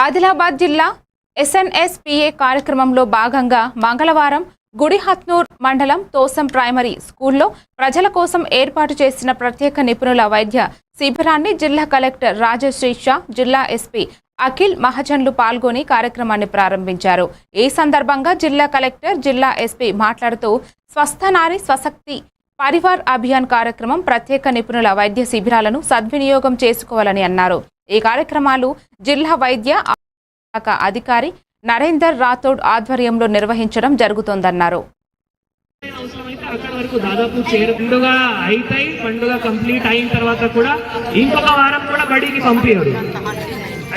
ఆదిలాబాద్ జిల్లా ఎస్ఎన్ఎస్పిఏ కార్యక్రమంలో భాగంగా మంగళవారం గుడిహత్నూర్ మండలం తోసం ప్రైమరీ స్కూల్లో ప్రజల కోసం ఏర్పాటు చేసిన ప్రత్యేక నిపుణుల వైద్య శిబిరాన్ని జిల్లా కలెక్టర్ రాజశ్రీ షా జిల్లా ఎస్పీ అఖిల్ మహజన్లు పాల్గొని కార్యక్రమాన్ని ప్రారంభించారు. ఈ సందర్భంగా జిల్లా కలెక్టర్ జిల్లా ఎస్పీ మాట్లాడుతూ స్వస్థ నారి స్వశక్తి పరివార్ అభియాన్ కార్యక్రమం ప్రత్యేక నిపుణుల వైద్య శిబిరాలను సద్వినియోగం చేసుకోవాలని అన్నారు. ఈ కార్యక్రమాలు జిల్లా వైద్య శాఖ అధికారి నరేందర్ రాథోడ్ ఆధ్వర్యంలో నిర్వహించడం జరుగుతోందన్నారు. అక్కడ వరకు దాదాపు చేరు పండుగ అయితాయి పండుగ కంప్లీట్ అయిన తర్వాత కూడా ఇంకొక వారం కూడా బడికి పంపించరు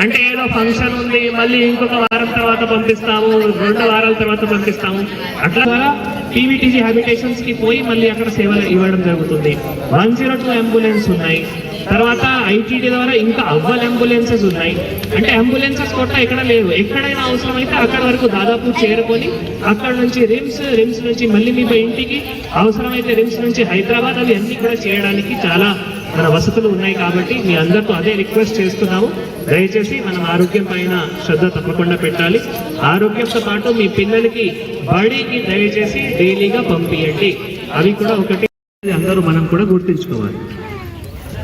అంటే ఏదో ఫంక్షన్ ఉంది మళ్ళీ ఇంకొక వారం తర్వాత పంపిస్తాము. రెండు వారాల తర్వాత పంపిస్తాము అట్లా ద్వారా పీవీటీజీ హ్యాబిటేషన్స్కి పోయి మళ్ళీ అక్కడ సేవలు ఇవ్వడం జరుగుతుంది. వన్ జీరో టూ అంబులెన్స్ ఉన్నాయి తర్వాత ఐటీడీ ద్వారా ఇంకా అవ్వల్ అంబులెన్సెస్ ఉన్నాయి. అంటే అంబులెన్సెస్ కొట్ట ఎక్కడ లేవు. ఎక్కడైనా అవసరమైతే అక్కడ వరకు దాదాపు చేరుకొని అక్కడ నుంచి రిమ్స్ రిమ్స్ నుంచి మళ్ళీ మీ ఇంటికి అవసరమైతే రిమ్స్ నుంచి హైదరాబాద్ అవి అన్ని కూడా చేయడానికి చాలా మన వసతులు ఉన్నాయి కాబట్టి మీ అందరితో అదే రిక్వెస్ట్ చేస్తున్నాము. దయచేసి మనం ఆరోగ్యం పైన శ్రద్ధ తప్పకుండా పెట్టాలి. ఆరోగ్యంతో పాటు మీ పిల్లలకి బడికి దయచేసి డైలీగా పంపియండి. అవి కూడా ఒకటి. అందరూ మనం కూడా గుర్తుంచుకోవాలి.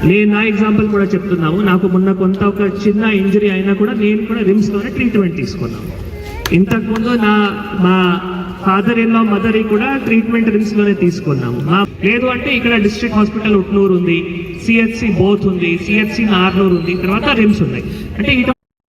నేను నా ఎగ్జాంపుల్ కూడా చెప్తున్నాము. నాకు మొన్న కొంత ఒక చిన్న ఇంజరీ అయినా కూడా నేను కూడా రిమ్స్లోనే ట్రీట్మెంట్ తీసుకున్నాను ఇంతకుముందు నా మా ఫాదర్ ఇన్ లా మదర్ కూడా ట్రీట్మెంట్ రిమ్స్లోనే తీసుకున్నాము. మా లేదు అంటే ఇక్కడ డిస్ట్రిక్ట్ హాస్పిటల్ ఉట్నూరు ఉంది సిహెచ్సి బోత్ ఉంది సిహెచ్సి నార్నూరు ఉంది తర్వాత రిమ్స్ ఉన్నాయి. అంటే ఇటు